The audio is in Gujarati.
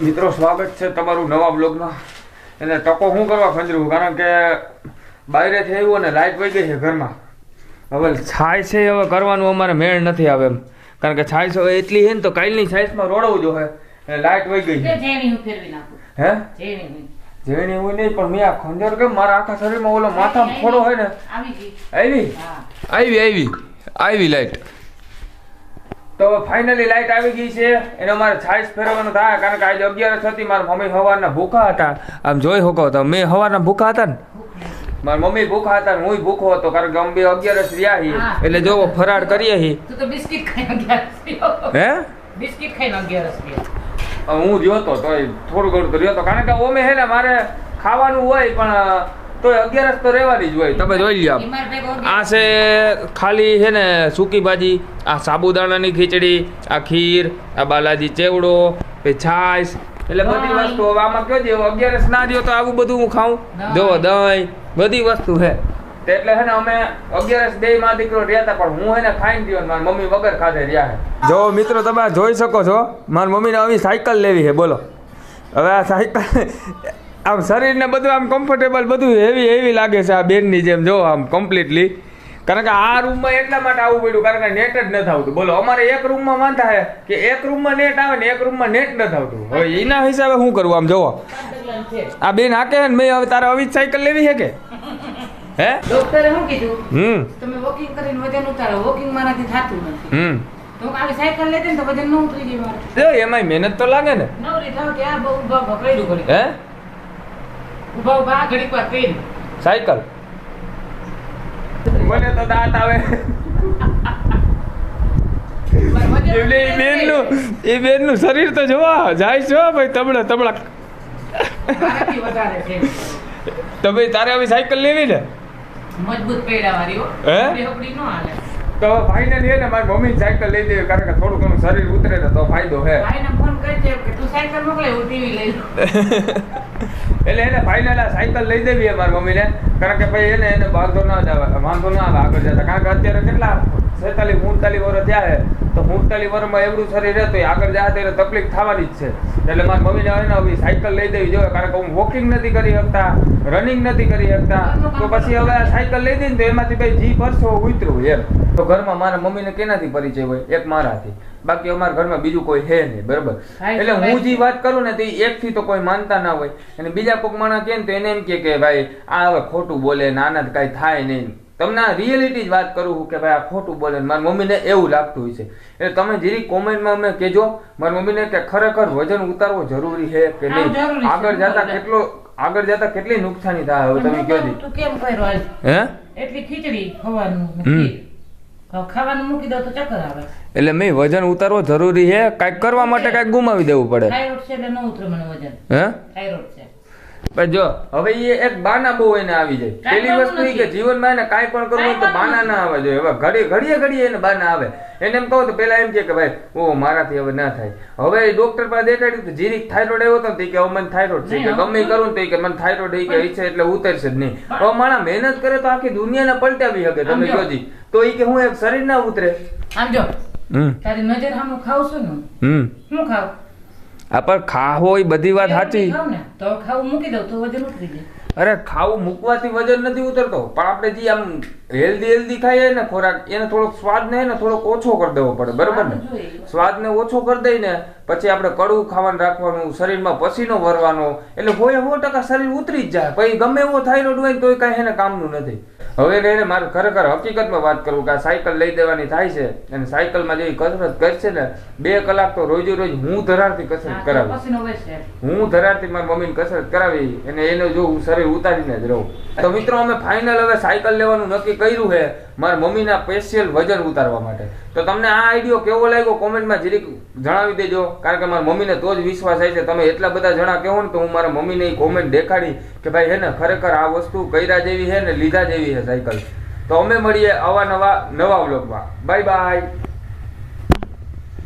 મિત્રો સ્વાગત છે તમારું નવા બ્લોગમાં એને ટકો શું કરવા ખંજરું? કારણ કે બાયરે આવ્યું અને લાઇટ વહી ગઈ છે ઘરમાં. હવે છાય છે હવે કરવાનું અમારે મેળ નથી આવે એમ. કારણ કે છાય હવે એટલી છે ને તો કાલની છાયસમાં રોડવું જો હે એટલે લાઇટ વહી ગઈ હું જેણી હોય નહીં પણ મેં આ ખંજર કેમ મારા આખા શરીરમાં ઓલો માથામાં ફોડો હોય ને? આવી? આવી આવી આવી. આવી લાઈટ. તો ફાઇનલી લાઈટ આવી ગઈ છે. એનો મારે છાઈસ ફેરવવાનો થાય કારણ કે આજે અગિયાર હતી મારા મમ્મી સવારના ભૂખા હતા. આમ જોઈ શકો તો મેં સવારના ભૂખા હતા ને? મારા મમ્મી ભૂખા હતા હું ભૂખો હતો કારણ કે અમે બે અગિયારસ રહ્યા હી. એટલે જો ફરાળ કરીએ હી બિસ્કિટ હે? બિસ્કિટ ખાઈને અગિયારસ હું જોતો તો થોડું ઘણું તો રહ્યો તો. કારણ કે ઓમે હે ને મારે ખાવાનું હોય પણ તોય અગિયારસ તો રહેવાની જ હોય. તમે જોઈ લ્યો આ છે ખાલી છે ને સૂકી ભાજી આ સાબુદાણાની ખીચડી આ ખીર આ બાલાજી ચેવડો પછી છાશ. એટલે બધી. વસ્તુ હવે આમાં કયો છે અગિયારસ ના દ્યો તો આવું બધું હું ખાઉં. જો દહીં બધી વસ્તુ છે. તે એટલે છે ને અમે અગિયારસ બે માં દીકરો રહ્યા હતા પણ હું એને ખાઈને દ્યો ને મારી મમ્મી વગર ખાધે રહ્યા છે. જો મિત્રો તમે જોઈ શકો છો. મારી મમ્મીને આવી સાયકલ લેવી છે બોલો. હવે આ સાયકલ આમ શરીરને બધું આમ કમ્ફર્ટેબલ બધું હેવી હેવી લાગે છે આ બેનની જેમ જો આમ કમ્પ્લીટલી કારણ કે આ રૂમમાં એટલા માટે આવવું પડ્યું કારણ કે નેટ જ નથી આવતું બોલો અમારે એક રૂમમાં વાંધા છે કે એક રૂમમાં નેટ આવે ને એક રૂમમાં નેટ નથી આવતું હવે એના હિસાબે શું કરવું આમ જોવો. આ બેન હાકે ને મેં હવે તારે આવી જ સાયકલ લેવી છે કે? હે? ડોક્ટરે શું કીધું? હમ. તમે વોકિંગ કરીને વજન ઉતારો. વોકિંગ મારાથી થતું નથી. હમ. તો હું સાયકલ લેતી ને તો વજન ન ઉતરી ગઈ મારે. એમાંય મહેનત તો લાગે ને. નવરી થાવ કે આ બહુ ઊભા ઊભા હે? ઊભા ઊભા ઘડીક વાર કર્યું. સાયકલ. મને તો દાંત આવે. એટલે એ બેનનું એ બેનનું શરીર તો જોવા જાય છે ભાઈ તબડા તબડા મારાથી વધારે છે. તો ભાઈ તારે હવે સાયકલ લેવી ને? મજબૂત પૈડા વાળી હે? હાલે. તો ફાઇનલી હે ને મારી મમ્મી સાયકલ લઈ દેવી કારણ કે થોડું ઘણું શરીર ઉતરે ને તો ફાયદો હે. ભાઈને ફોન કરજે કે તું સાયકલ મોકલે હું ટીવી લઈ લઉં. એટલે એને ફાઇનલ આ સાયકલ લઈ દેવી મારી મમ્મીને. કારણ કે ભાઈ એને એને વાંધો ના જ આવે, વાંધો ના આવે આગળ જતા. કારણ કે અત્યારે કેટલા છેતાલીસ ઉનતાલીસ વર્ષ થયા તો ઉનતાલીસ વર્ષમાં એવડું શરીર રહે એ આગળ જાય ત્યારે તકલીફ થવાની જ છે. એટલે મારી મમ્મીને હવે હવે સાયકલ લઈ દેવી જોઈએ. કારણ કે હું વોકિંગ નથી કરી શકતા રનિંગ નથી કરી શકતા. તો પછી હવે આ સાયકલ લઈ દઈને તો એમાંથી ભાઈ જી પરસો ઉતરું એમ. તો ઘરમાં મારા મમ્મીને કેનાથી પરિચય હોય? એક મારાથી. બાકી અમારા ઘરમાં બીજું કોઈ હે નહીં બરાબર? એટલે હું જે વાત કરું ને તે એક થી તો કોઈ માનતા ના હોય. અને બીજા કોઈક માણસ કે ને તો એને એમ કે કે ભાઈ આ હવે ખોટું બોલે ને આના કાંઈ થાય નહીં. તમને આ રિયલિટી જ વાત કરું કે ભાઈ આ ખોટું બોલે મારી મમ્મીને એવું લાગતું હોય છે. એટલે તમે જેરી કોમેન્ટમાં અમને કહેજો મારી મમ્મીને કે ખરેખર વજન ઉતારવો જરૂરી છે કે નહીં? આગળ જતા કેટલો આગળ જતા કેટલી નુકસાની થાય હવે તમે કહો કેમ કર્યો હે? એટલી ખીચડી ખવાનું ખાવાનું મૂકી દો તો ચક્કર આવે. એટલે મેં વજન ઉતારવો જરૂરી છે? કાંઈક કરવા માટે કાંઈક ગુમાવી દેવું પડે. થાઇરોઇડ છે એટલે ન ઉતરે મને વજન. હે? થાઇરોઇડ છે. પણ જો હવે એ એક બાના બહુ એને આવી જાય. પેલી વસ્તુ એ કે જીવનમાં એને કાંઈ પણ કરવું તો બાના ના આવે. જોઈએ હવે ઘડી ઘડીએ ઘડીએ એને બાના આવે. એને એમ કહું તો પેલા એમ કે ભાઈ ઓ મારાથી હવે ના થાય. હવે ડોક્ટર પાસે દેખાડ્યું તો જીરીક થાઇરોઇડ આવ્યો હતો કે હવે મને થાઇરોઇડ છે કે ગમે કરું તો કે મને થાઇરોઇડ એ કે છે એટલે ઉતરશે જ નહીં. હવે માણા મહેનત કરે તો આખી દુનિયાને પલટાવી શકે તમે. જોજી. તો એ કે હું એક શરીર ના ઉતરે. આમ જો તારી નજર સામે ખાવ છું ને હું ખાવ? આ પણ ખાવો એ બધી વાત સાચી. તો ખાવું મૂકી દઉં તો વજન ઉતરી જાય. અરે ખાવું મૂકવાથી વજન નથી ઉતરતો. પણ આપણે જે આમ હેલ્ધી હેલ્ધી ખાઈએ ને ખોરાક એને થોડોક સ્વાદ ને થોડોક ઓછો કરી દેવો પડે બરોબર ને? સ્વાદ ને ઓછો કરી દઈને પછી આપણે કડવું ખાવાનું રાખવાનું શરીરમાં પસીનો ભરવાનો એટલે હોય સો ટકા શરીર ઉતરી જ જાય. પછી ગમે એવો થાઇરોઇડ હોય તોય કાંઈ એને કામનું નથી. હવે એને મારે ખરેખર હકીકતમાં વાત કરું કે આ સાયકલ લઈ દેવાની થાય છે અને સાયકલમાં જેવી કસરત કરશે ને બે કલાક તો રોજે રોજ હું ધરારથી કસરત કરાવી. હું ધરારથી મારી મમ્મીને કસરત કરાવી અને એને જો હું શરીર ઉતારીને જ રહું. તો મિત્રો અમે ફાઇનલ હવે સાયકલ લેવાનું નક્કી કર્યું છે. મારા મમ્મીના સ્પેશિયલ વજન ઉતારવા માટે. તો તમને આ આઈડિયો કેવો લાગ્યો? કોમેન્ટમાં જરીક જણાવી દેજો. કારણ કે મારા મમ્મીને તો જ વિશ્વાસ થાય છે. તમે એટલા બધા જણા કહો ને તો હું મારા મમ્મીને કોમેન્ટ દેખાડી કે ભાઈ, હે ને, ખરેખર આ વસ્તુ કર્યા જેવી છે ને લીધા જેવી છે સાયકલ. તો અમે મળીએ આવા નવા નવા વ્લોગમાં બાય બાય